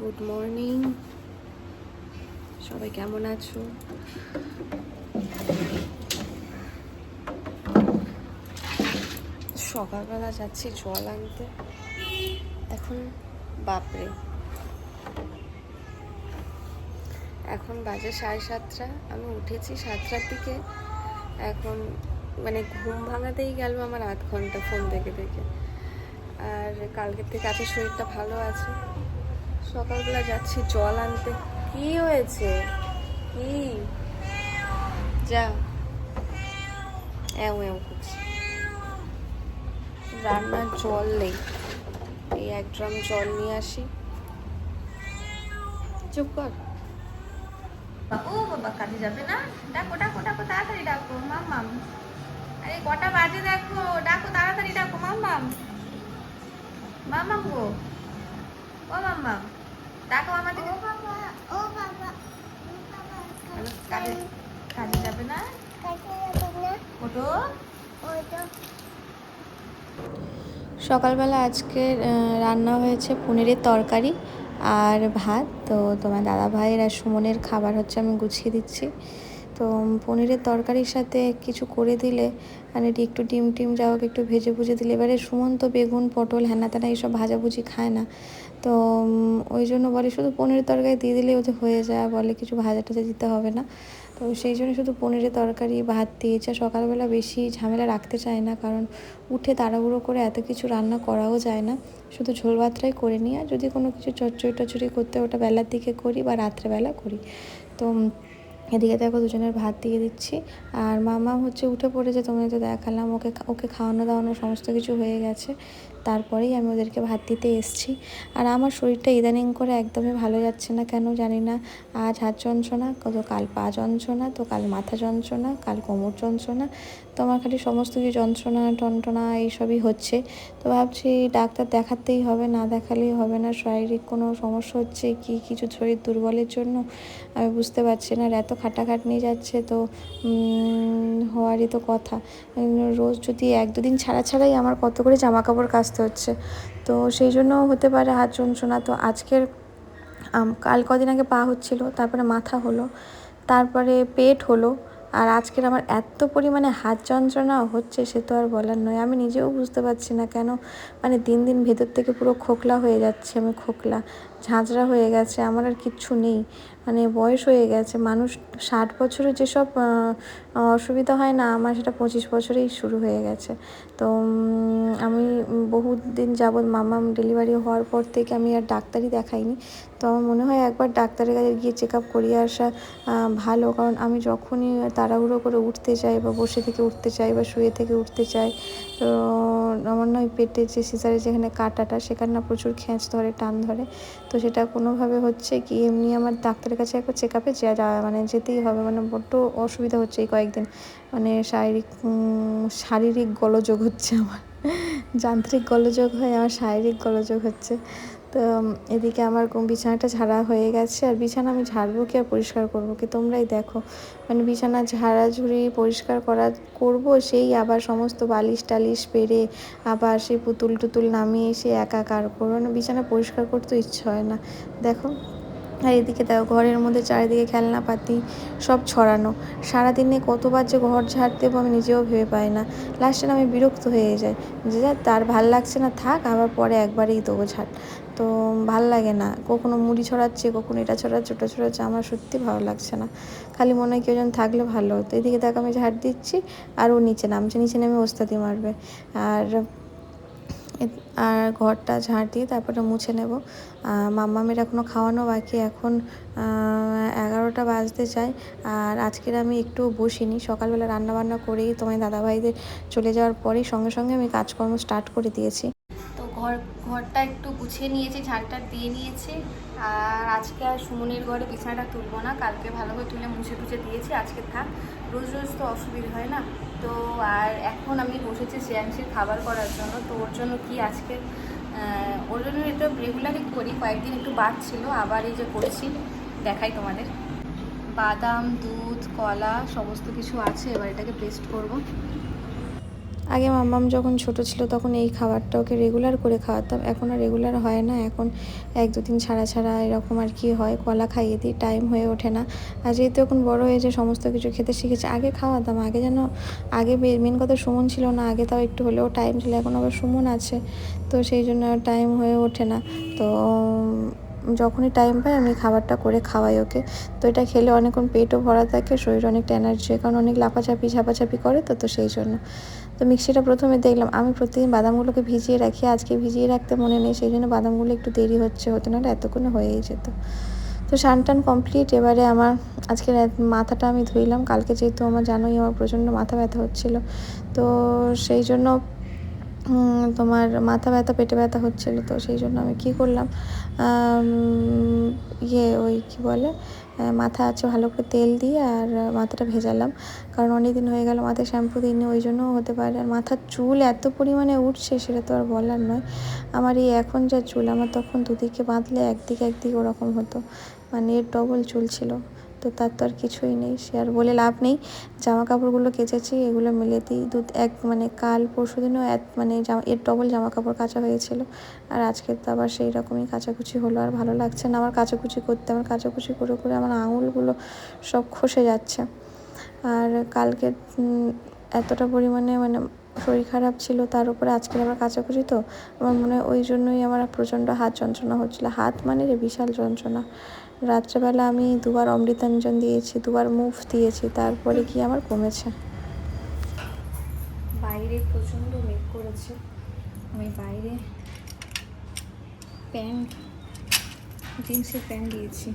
Good morning সবাই কেমন আছো? সকালবেলা যাচ্ছি জল আনতে। এখন বাপরে। এখন বাজে সাড়ে সাতটা। আমি উঠেছি সাতটার দিকে। এখন মানে ঘুম ভাঙাতেই গেল আমার আধ ঘণ্টা ফোন দেখে দেখে। আর কালকের থেকে আছে শরীরটা ভালো আছে। সকালবেলা যাচ্ছি জল আনতে। কি হয়েছে? কি? যা এও এও করছি। রান্নার জল নেই। এই এক ড্রাম জল নিয়ে আসি। চুপ কর। ও বাবা, কাজে যাবে না? ডাকো ডাকো ডাকো, তাড়াতাড়ি ডাকো। মাম মাম। আরে, কটা বাজে দেখো? ডাকো, তাড়াতাড়ি ডাকো। মাম মাম। মাম মাম গো। ও, মাম মাম। ডাকো আমাদের। কাজে কাজে যাবে না? ওটো সকালবেলা আজকে রান্না হয়েছে পনিরের তরকারি আর ভাত। তো তোমার দাদা ভাইয়ের আর সুমনের খাবার হচ্ছে আমি গুছিয়ে দিচ্ছি। তো পনিরের তরকারির সাথে কিছু করে দিলে মানে একটু ডিম টিম যা হোক একটু ভেজে ভুজে দিলে। এবারে সুমন তো বেগুন পটল হ্যানা ত্যানা এইসব ভাজাভুজি খায় না। তো ওই জন্য বলে শুধু পনিরের তরকারি দিয়ে দিলেই ওদের হয়ে যায়, বলে কিছু ভাজা টাজা দিতে হবে না। তো সেই জন্য শুধু পনিরের তরকারি, ভাত দিয়েছে। সকালবেলা বেশি ঝামেলা রাখতে চায় না, কারণ উঠে তাড়াহুড়ো করে এত কিছু রান্না করাও যায় না। শুধু ঝোল ভাতটাই করে নিই, আর যদি কোনো কিছু চচ্চড়ি টচড়ি করতে ওটা বেলার দিকে করি বা রাত্রেবেলা করি। তো এদিকে দেখো দুজনের ভাত দিয়ে দিচ্ছি। আর মামা হচ্ছে উঠে পড়েছে তোমায় তো দেখালাম, ওকে ওকে খাওয়ানো দাওয়ানো সমস্ত কিছু হয়ে গেছে। তারপরেই আমি ওদেরকে ভাত দিতে এসছি। আর আমার শরীরটা ইদানিং করে একদমই ভালো যাচ্ছে না কেন জানি না। আজ হাত যন্ত্রণা, কত কাল পা যন্ত্রণা, তো কাল মাথা যন্ত্রণা, কাল কোমর যন্ত্রণা। তো আমার খালি সমস্ত কিছু যন্ত্রণা, টন্টনা এইসবই হচ্ছে। তো ভাবছি ডাক্তার দেখাতেই হবে, না দেখালেই হবে না। শারীরিক কোনো সমস্যা হচ্ছে কি, কিছু শরীর দুর্বলের জন্য? আমি বুঝতে পারছি না। আর এত খাটাখাটনি যাচ্ছে তো হওয়ারই তো কথা। রোজ যদি এক দুদিন ছাড়া ছাড়াই আমার কত করে জামা কাপড় কাচতে হচ্ছে। তো সেই জন্য হতে পারে হাত যন্ত্রণা। তো আজকের কাল কদিন আগে পা হচ্ছিল, তারপরে মাথা হলো, তারপরে পেট হলো, আর আজকের আমার এত পরিমাণে হাত যন্ত্রণা হচ্ছে সে তো আর বলার নয়। আমি নিজেও বুঝতে পারছি না কেন মানে দিন দিন ভেতর থেকে পুরো খোকলা হয়ে যাচ্ছে, আমি খোকলা। ঝাঁঝরা হয়ে গেছে, আমার আর কিচ্ছু নেই। মানে বয়স হয়ে গেছে, মানুষ ষাট বছরে যেসব অসুবিধা হয় না, আমার সেটা পঁচিশ বছরেই শুরু হয়ে গেছে। তো আমি বহু দিন যাবৎ মামাম ডেলিভারি হওয়ার পর থেকে আমি আর ডাক্তারই দেখাইনি। তো আমার মনে হয় একবার ডাক্তারের কাছে গিয়ে চেক আপ করিয়ে আসা ভালো। কারণ আমি যখনই তাড়াহুড়ো করে উঠতে চাই বা বসে থেকে উঠতে চাই বা শুয়ে থেকে উঠতে চাই, তো আমার নয় পেটে যে সিজারে যেখানে কাটাটা, সেখানে না প্রচুর খেঁচ ধরে, টান ধরে। তো সেটা কোনোভাবে হচ্ছে কি, এমনি আমার ডাক্তারের কাছে একবার চেক আপে মানে যেতেই হবে। মানে বড্ড অসুবিধা হচ্ছে এই কয়েকদিন। মানে শারীরিক শারীরিক গলযোগ হচ্ছে আমার। যান্ত্রিক গলযোগ হয় আমার শারীরিক গলযোগ হচ্ছে। তো এদিকে আমার বিছানাটা ঝাড়া হয়ে গেছে। আর বিছানা আমি ঝাড়বো কি আর পরিষ্কার করব কি তোমরাই দেখো। মানে বিছানা ঝাড়াঝুড়ি পরিষ্কার করা, করব সেই আবার সমস্ত বালিশ টালিশ পেরে আবার সেই পুতুল টুতুল নামিয়ে এসে একাকার করব। মানে বিছানা পরিষ্কার করতে ইচ্ছে হয় না। দেখো। আর এদিকে দেখো, ঘরের মধ্যে চারিদিকে খেলনাপাতি সব ছড়ানো। সারাদিনে কতবার যে ঘর ঝাড় দেবো আমি নিজেও ভেবে পাই না। লাস্টে আমি বিরক্ত হয়ে যাই। যে তার ভালো লাগছে না, থাক, আবার পরে একবারেই দেবো ঝাড়। তো ভালো লাগে না। কখনো মুড়ি ছড়াচ্ছে, কখনো এটা ছড়াচ্ছে, ওটা ছড়াচ্ছে, আমার সত্যি ভালো লাগছে না। খালি মনে হয় কেউ যেন থাকলে ভালো হতো। এদিকে দেখো, আমি ঝাড় দিচ্ছি, আর ও নিচে নামছে, নিচে নেমে ওস্তাদি মারবে। আর আর ঘরটা ঝাড় দিয়ে তারপরে মুছে নেব। মাম্মামের এখনও খাওয়ানো বাকি। এখন এগারোটা বাজতে চাই আর আজকের আমি একটু বসিনি। সকালবেলা রান্না বান্না করেই তোমার দাদাভাইদের চলে যাওয়ার পরেই সঙ্গে সঙ্গে আমি কাজকর্ম স্টার্ট করে দিয়েছি। তো ঘর, ঘরটা একটু গুছিয়ে নিয়েছি, ঝাড়টা দিয়ে নিয়েছি। আর আজকে আর সুমনের ঘরে বিছানাটা তুলবো না। কালকে ভালোভাবে তুলে মুছে টুছে দিয়েছি। আজকে থাক, রোজ রোজ তো অসুবিধা হয় না। তো আর এখন আমি বসেছি শ্রেয়াংশীর খাবার করার জন্য। তো ওর জন্য কি আজকে ওর জন্য এটা রেগুলারই করি, কয়েকদিন একটু বাদ ছিল, আবার এই যে করছি, দেখাই তোমাদের। বাদাম, দুধ, কলা, সমস্ত কিছু আছে, এবার এটাকে পেস্ট করব। আগে মাম্মাম যখন ছোট ছিল তখন এই খাবারটা ওকে রেগুলার করে খাওয়াতাম। এখন আর রেগুলার হয় না। এখন এক দুদিন ছাড়া ছাড়া এরকম আর কি হয়। কলা খাইয়ে দিই টাইম হয়ে ওঠে না। আর যেহেতু এখন বড় হয়েছে সমস্ত কিছু খেতে শিখেছে, আগে খাওয়াতাম। আগে যেন, আগে মেন কথা সুমন ছিল না। আগে তাও একটু হলেও টাইম ছিল। এখন আবার সুমন আছে। তো সেই জন্য টাইম হয়ে ওঠে না। তো যখনই টাইম পাই, আমি খাবারটা করে খাওয়াই ওকে। তো এটা খেলে অনেকক্ষণ পেটও ভরা থাকে, শরীর অনেকটা এনার্জি কারণ অনেক লাপাচাপি ঝাপাঝাপি করে তো তো সেই জন্য। তো মিক্সিটা প্রথমে দেখলাম, আমি প্রতিদিন বাদামগুলোকে ভিজিয়ে রাখি, আজকে ভিজিয়ে রাখতে মনে নেই, সেই জন্য বাদামগুলো একটু দেরি হচ্ছে, হতো না এতক্ষণে হয়েই যেত। তো টান কমপ্লিট এবারে আমার আজকে মাথাটা আমি ধুইলাম, কালকে যেহেতু আমার জানোই আমার প্রচণ্ড মাথা ব্যথা হচ্ছিল, তো সেই জন্য তোমার মাথা ব্যথা, পেটে ব্যথা হচ্ছিল তো সেই জন্য আমি কি করলাম? ইয়ে ওই কি বলে? মাথা আছে ভালো করে তেল দিয়ে আর মাথাটা ভেজালাম। কারণ অনেক দিন হয়ে গেল মাথায় শ্যাম্পু দিইনি, ওই জন্যও হতে পারে। আর মাথার চুল এত পরিমাণে উঠছে সেটা তো আর বলার নয়। আমার এই এখন যা চুল, আমার তখন দুদিকে বাঁধলে একদিকে একদিকে ওরকম হতো। মানে এর ডবল চুল ছিল। তো তার তো আর কিছুই নেই, সে আর বলে লাভ নেই। জামা কাপড়গুলো কেচেছি, এগুলো মেলে দিই। দু, এক মানে কাল পরশু দিনও এক মানে এর ডবল জামা কাপড় কাচা হয়েছিল আর আজকে তো আবার সেই রকমই কাচাকুচি হলো, আর ভালো লাগছে না আমার কাচাকুচি করতে। আমার কাচাকুচি করে করে আমার আঙুলগুলো সব খসে যাচ্ছে। আর কালকে এতটা পরিমাণে মানে শরীর খারাপ ছিল, তার উপরে আজকে আবার কাচাকুচি তো, আমার মনে হয় ওই জন্যই আমার প্রচণ্ড হাত যন্ত্রণা হচ্ছিল। হাত মানে রে বিশাল যন্ত্রণা। রাত্রেবেলা আমি দুবার অমৃতাঞ্জন দিয়েছি, দুবার মুভ দিয়েছি, তারপরে কি আমার কমেছে। বাইরে প্রচণ্ড মেঘ করেছে। আমি বাইরে প্যান্ট, জিন্সের প্যান্ট দিয়েছি।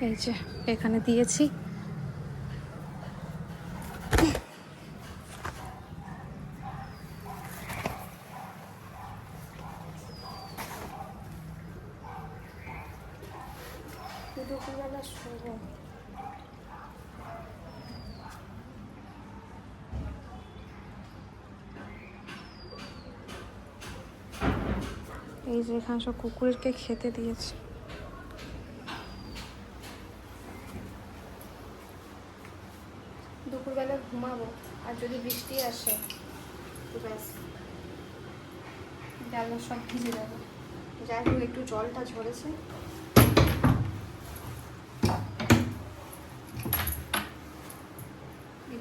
এই যে এখানে দিয়েছি। এই যে এখানে সব কুকুরকে খেতে দিয়েছে দুপুরবেলা ঘুমাবো আর যদি বৃষ্টি আসে তো ব্যাস। জানলা সব ভিজে যাবে। যাই হোক একটু জলটা ঝরেছে।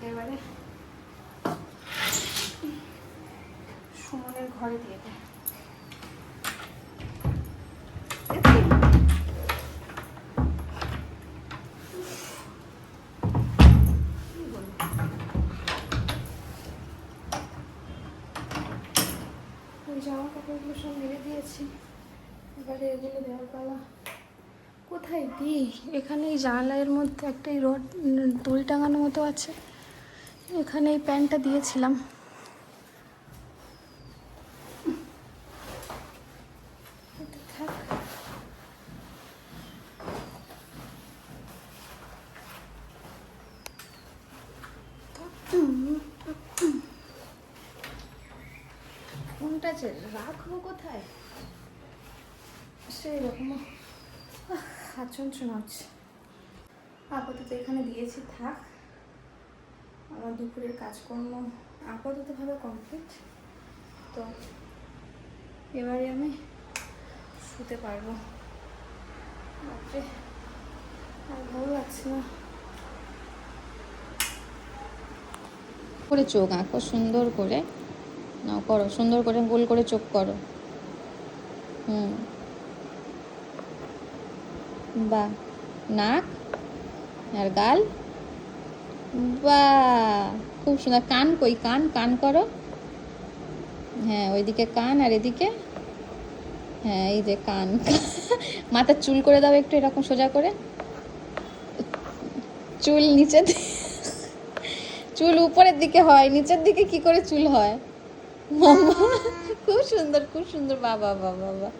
এবারে সুমনের ঘরে দিয়ে দেয় দিই এখানে এই জানলার মধ্যে একটা এই রড দড়ি টাঙানো মতো আছে। এখানে এই প্যান্টটা দিয়েছিলাম। যে? রাখব কোথায়? সেই রকম। হাত যন্ত্রণা আপাতত এখানে দিয়েছি, থাক। আমার দুপুরের কাজকর্ম আপাততভাবে কমপ্লিট তো এবারে আমি শুতে পারব। বাপরে, আর ভালো লাগছে না। করে চোখ আঁকো, সুন্দর করে। নাও করো, সুন্দর করে গোল করে চোখ করো। হুম। বা নাক আর গাল। বা, খুব সুন্দর কান কই, কান কান করো। হ্যাঁ ওইদিকে কান আর এদিকে হ্যাঁ এই যে কান। মাথার চুল করে দাও একটু, এরকম সোজা করে। চুল নিচে দি- চুল উপরের দিকে হয়, নিচের দিকে কি করে চুল হয়? খুব সুন্দর খুব সুন্দর, বাবা বাবা বাবা।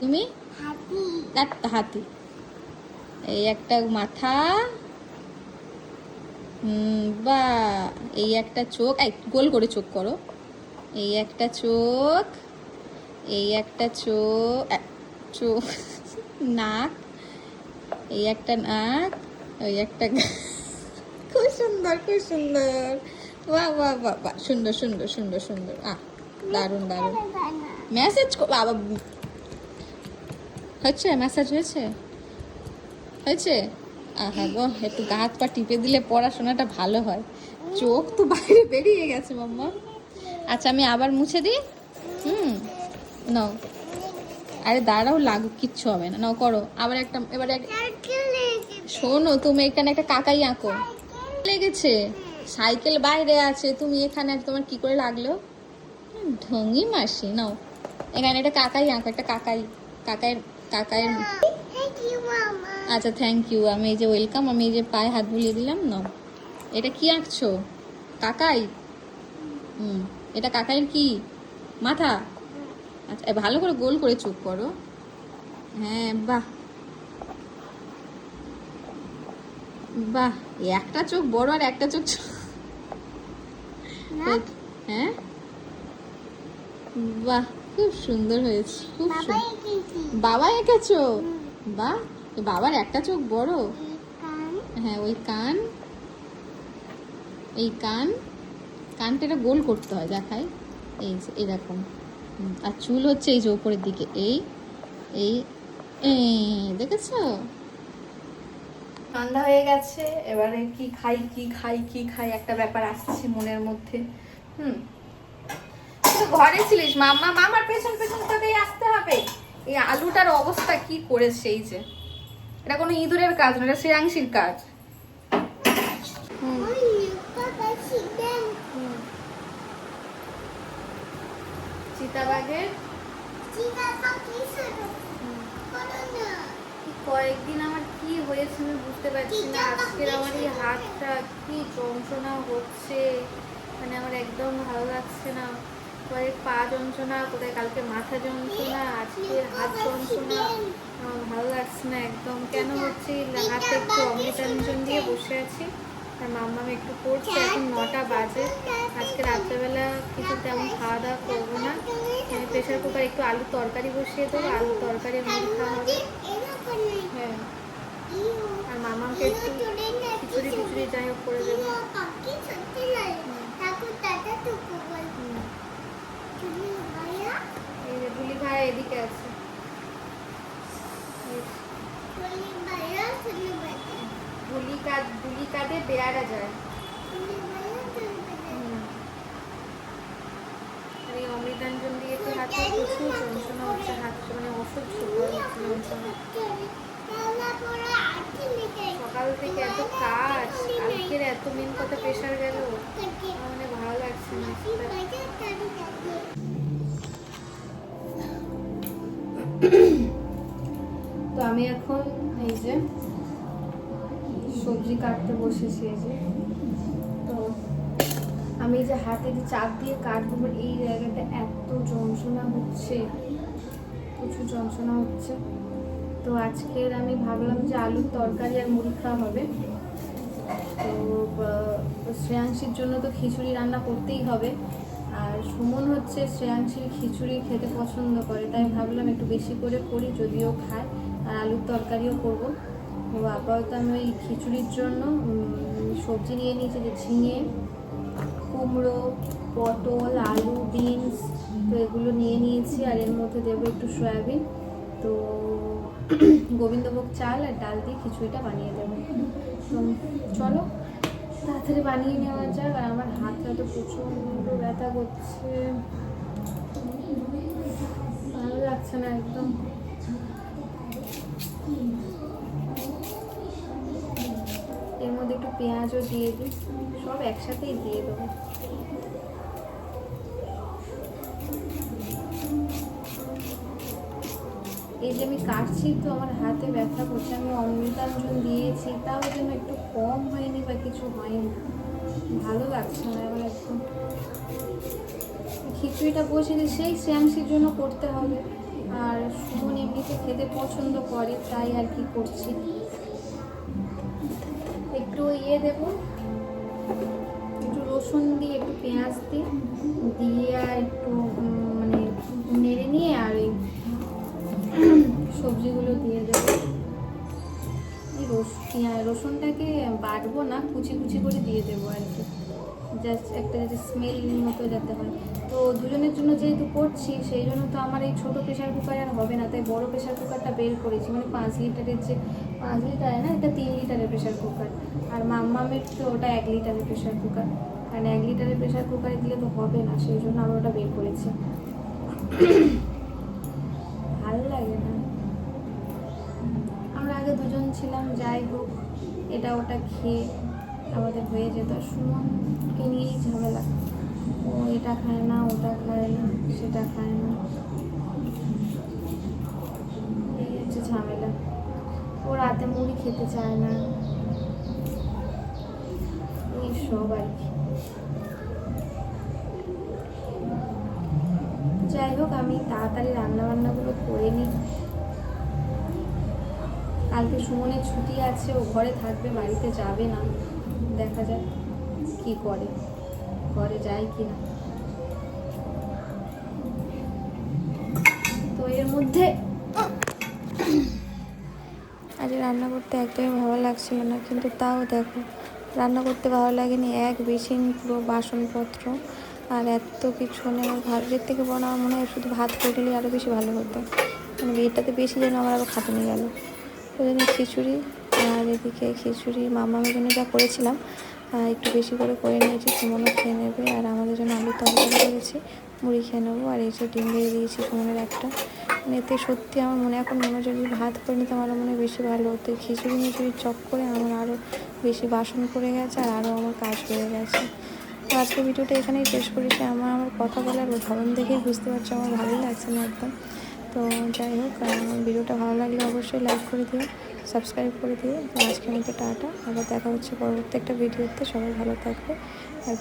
তুমি? একটা হাতি। এই একটা মাথা। হুম বা এই একটা চোখ। এই গোল করে চোখ করো। এই একটা চোখ। এই একটা চোখ। চোখ। নাক। এই একটা নাক। ওই একটা খুব সুন্দর খুব সুন্দর। বাহ বাহ বাহ বাহ। সুন্দর সুন্দর সুন্দর সুন্দর। আহ দারুণ দারুণ। মেসেজ বাবা হচ্ছে ম্যাসাজ হয়েছে? হয়েছে? হ্যাঁ গো, একটু গা হাত পা টিপে দিলে পড়াশোনাটা ভালো হয়। চোখ তো বাইরে বেরিয়ে গেছে, মাম্মা। আচ্ছা আমি আবার মুছে দিই? হুম, নাও। আরে দাঁড়াও, লাগুক, কিচ্ছু হবে না। নাও, করো। আবার একটা, এবারে শোনো, তুমি এখানে একটা কাকাই আঁকো। লেগেছে। সাইকেল বাইরে আছে। তুমি এখানে তোমার কি করে লাগল? ঢঙ্গি মাসি, নাও। এখানে একটা কাকাই আঁকো, একটা কাকাই কাকাইয়ের কাকাইয়ের আচ্ছা থ্যাংক ইউ আমি এই যে ওয়েলকাম আমি এই যে পায়ে হাত বুলিয়ে দিলাম না এটা কি আঁকছো? কাকাই? হুম এটা কাকাইয়ের কি? মাথা? আচ্ছা ভালো করে গোল করে চুপ করো। হ্যাঁ বাহ। বাহ একটা চোখ বড় আর একটা চোখ। হ্যাঁ? বাহ। খুব সুন্দর হয়েছে খুব বাবা এঁকেছো। এ বাবার একটা চোখ বড়। হ্যাঁ ওই কান। এই কান। কানটা এটা গোল করতে হয় দেখাই। এই যে এরকম আর চুল হচ্ছে এই যে ওপরের দিকে। এই এই দেখেছ? সন্ধ্যা হয়ে গেছে এবারে কি খাই কি খাই কি খাই একটা ব্যাপার আসছে মনের মধ্যে। হুম তো ঘরে ছিলিস মাম্মা মামার পেছন পেছন তোকেই আসতে হবে। এই আলুটার অবস্থা কি করেছে এই যে? এটা কোনো ইঁদুরের কাজ না এটা শ্রেয়াংশীর কাজ। চিতাবাঘের? কয়েকদিন আমার কি হয়েছে আমি বুঝতে পারছি না। আজকের আমার এই হাতটা কি যন্ত্রণা হচ্ছে। মানে আমার একদম ভালো লাগছে না। কয়েক পা যন্ত্রণা কোথায় কালকে মাথা যন্ত্রণা আজকের হাত যন্ত্রণা ভালো লাগছে না একদম কেন হচ্ছে হাতে একটু অমৃতাঞ্জন দিয়ে বসে আছি আর মাম্মা একটু পড়ছে এখন নটা বাজে আজকে রাত্রেবেলা কিছু তেমন খাওয়া দাওয়া করব না আমি প্রেশার কুকার একটু আলুর তরকারি বসিয়ে দেবো আলুর তরকারি মুড়ি খাওয়া হবে হ্যাঁ আর মামাকে একটু খিচুড়ি খিচুড়ি যাই হোক করে দেবো। এই যে ধুলি এদিকে আছে। ধুলি ধুলি কাঁধে বেয়ারা যায়। এই অমৃতাঞ্জন দিয়ে তো হাতে প্রচুর যন্ত্রণা হচ্ছে, হাত মানে ওষুধ যন্ত্রণা। সকাল থেকে এত কাজ কালকের এত মেন কথা প্রেশার ভালো লাগছে না। তো আমি এখন এই যে সবজি কাটতে বসেছি এই যে। তো আমি যে হাতে চাপ দিয়ে কাটবো, এই জায়গাটা এত যন্ত্রণা হচ্ছে, প্রচুর যন্ত্রণা হচ্ছে। তো আজকের আমি ভাবলাম যে আলুর তরকারি আর মুড়ি খাওয়া হবে। তো শ্রেয়াংশীর জন্য তো খিচুড়ি রান্না করতেই হবে। আর সুমন হচ্ছে শ্রেয়াংশীর খিচুড়ি খেতে পছন্দ করে, তাই ভাবলাম একটু বেশি করে করি, যদিও খায়। আর আলুর তরকারিও করব। তো আপাতত আমি ওই খিচুড়ির জন্য সবজি নিয়ে নিয়েছি যে ঝিঙে, কুমড়ো, পটল, আলু, বিনস, তো এগুলো নিয়ে নিয়েছি। আর এর মধ্যে দেবো একটু সয়াবিন। তো গোবিন্দভোগ চাল আর ডাল দিয়ে খিচুড়িটা বানিয়ে দেবো। তো চলো, তাড়াতাড়ি বানিয়ে নেওয়া যাক। আর আমার হাতটা তো প্রচণ্ড ব্যথা করছে। ভালো লাগছে না একদম। এর মধ্যে একটু পেঁয়াজও দিয়ে দিই। সব একসাথেই দিয়ে দেবো। এই যে আমি কাটছি তো আমার হাতে ব্যথা করছে, আমি অমৃতাঞ্জন দিয়েছি, তাও যেন একটু কম হয়নি বা কিছু হয়নি। ভালো লাগছে না, এবার একদম খিচুড়িটা বসে দিয়ে সেই শ্যাংসির জন্য করতে হবে। আর সুমন এমনিতে খেতে পছন্দ করে, তাই আর কি করছি। একটু ইয়ে দেবো, একটু রসুন দিয়ে একটু পেঁয়াজ দিয়ে দিয়ে আর একটু মানে নেড়ে নিয়ে আর এই সবজিগুলো দিয়ে দেবো। এই রসুনটাকে বাটবো না, কুচি কুচি করে দিয়ে দেবো আর কি। জাস্ট একটা যাতে স্মেল মতো যাতে হয়। তো দুজনের জন্য যেহেতু করছি, সেই জন্য তো আমার এই ছোটো প্রেশার কুকার আর হবে না। তাই বড় প্রেশার কুকারটা বের করেছি। মানে পাঁচ লিটারের যে পাঁচ লিটারের না, এটা তিন লিটারের প্রেশার কুকার আর মাম্মামের তো ওটা এক লিটারের প্রেশার কুকার কারণ এক লিটারের প্রেশার কুকারে দিলে তো হবে না, সেই জন্য আমরা ওটা বের করেছি। আগে দুজন ছিলাম, যাই হোক, এটা ওটা খেয়ে আমাদের হয়ে যেত। সুমনকে নিয়েই ঝামেলা। ও এটা খায় না, ওটা খায় না, সেটা খায় না। এই হচ্ছে ঝামেলা। ও রাতে মুড়ি খেতে চায় না। এই সব আর কি। যাই হোক, আমি তাড়াতাড়ি রান্না বান্নাগুলো করে নিই। কালকে সুমনের ছুটি আছে, ও ঘরে থাকবে, বাড়িতে যাবে না। দেখা যাক কি করে। ঘরে যায় কি না। তো এর মধ্যে আজ রান্না করতে একদমই ভালো লাগছিল না, কিন্তু তাও দেখো, রান্না করতে ভালো লাগেনি। এক বেসিন পুরো বাসনপত্র আর এত কিছু মানে আমার ভাতের থেকে বড় আমার মনে হয় শুধু ভাত করলে আরও বেশি ভালো হতো। মানে এটাতে বেশি যেন আমার আরও খাটুনি গেল। জন্য খিচুড়ি আর এদিকে খিচুড়ি মামামের জন্য যা করেছিলাম একটু বেশি করে করে নিয়েছি সুমনও খেয়ে নেবে আর আমাদের জন্য আলু তরকারি করেছি, মুড়ি খেয়ে নেব আর এই যে ডিম দিয়ে দিয়েছি সুমনের একটা। মানে এতে সত্যি আমার মনে, এখন মনোযোগী ভাত করে নিতে আমার মনে বেশি ভালো হতো। খিচুড়ি মিচুড়ি চক করে আমার আরও বেশি বাসন পড়ে গেছে আর আরও আমার কাজ হয়ে গেছে। তো আজকে ভিডিওটা এখানেই শেষ করেছি। আমার আমার কথা বলার ধরন দেখেই বুঝতে পারছি, আমার ভালোই লাগছে না একদম। তো যাই হোক ভিডিওটা ভালো লাগলে অবশ্যই লাইক করে দিও সাবস্ক্রাইব করে দিও। আজকের মতো টাটা, আবার দেখা হচ্ছে পরবর্তী একটা ভিডিওতে। সবাই ভালো থাকবে, আর